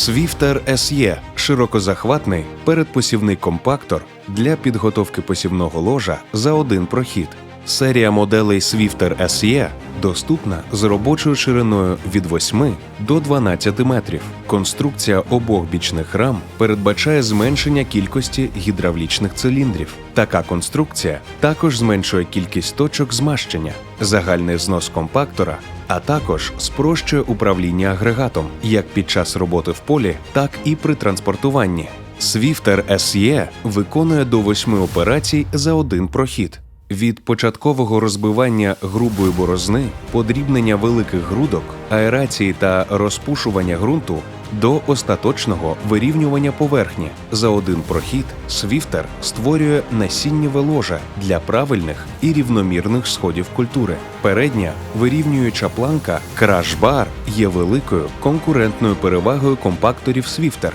Swifter SE – широкозахватний передпосівний компактор для підготовки посівного ложа за один прохід. Серія моделей Swifter SE доступна з робочою шириною від 8 до 12 метрів. Конструкція обох бічних рам передбачає зменшення кількості гідравлічних циліндрів. Така конструкція також зменшує кількість точок змащення, загальний знос компактора, а також спрощує управління агрегатом як під час роботи в полі, так і при транспортуванні. Swifter SE виконує до восьми операцій за один прохід. Від початкового розбивання грубої борозни, подрібнення великих грудок, аерації та розпушування ґрунту до остаточного вирівнювання поверхні за один прохід Свіфтер створює насіннєве ложе для правильних і рівномірних сходів культури. Передня вирівнююча планка крашбар є великою конкурентною перевагою компакторів Свіфтер.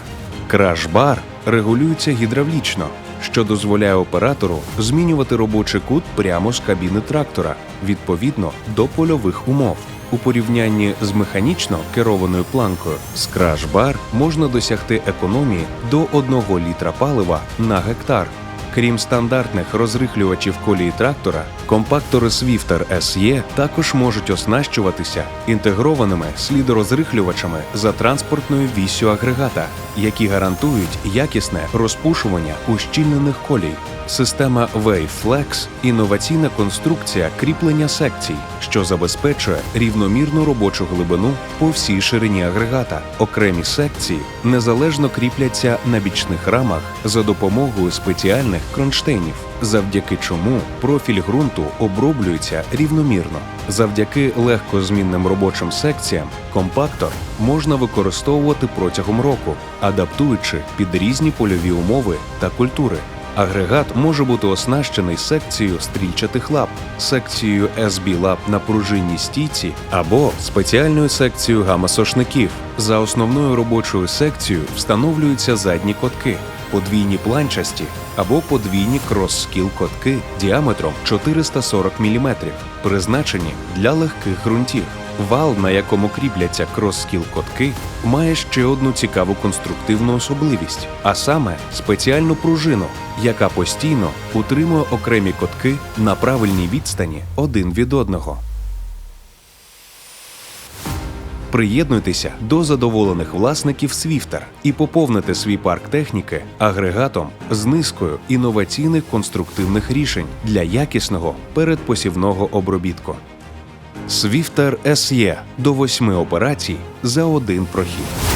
Крашбар регулюється гідравлічно, що дозволяє оператору змінювати робочий кут прямо з кабіни трактора відповідно до польових умов. У порівнянні з механічно керованою планкою з краш-бар можна досягти економії до 1 літра палива на гектар. Крім стандартних розрихлювачів колії трактора, компактори Swifter SE також можуть оснащуватися інтегрованими слідорозрихлювачами за транспортною віссю агрегата, які гарантують якісне розпушування ущільнених колій. Система WaveFlex – інноваційна конструкція кріплення секцій, що забезпечує рівномірну робочу глибину по всій ширині агрегата. Окремі секції незалежно кріпляться на бічних рамах за допомогою спеціальних кронштейнів, завдяки чому профіль ґрунту оброблюється рівномірно. Завдяки легкозмінним робочим секціям компактор можна використовувати протягом року, адаптуючи під різні польові умови та культури. Агрегат може бути оснащений секцією стрільчатих лап, секцією SB лап на пружинній стійці або спеціальною секцією гамасошників. За основною робочою секцією встановлюються задні котки, подвійні планчасті або подвійні крос-скіл котки діаметром 440 мм, призначені для легких ґрунтів. Вал, на якому кріпляться крос-скіл котки, має ще одну цікаву конструктивну особливість, а саме спеціальну пружину, яка постійно утримує окремі котки на правильній відстані один від одного. Приєднуйтеся до задоволених власників Swifter і поповнити свій парк техніки агрегатом з низкою інноваційних конструктивних рішень для якісного передпосівного обробітку. Swifter СЄ до восьми операцій за один прохід.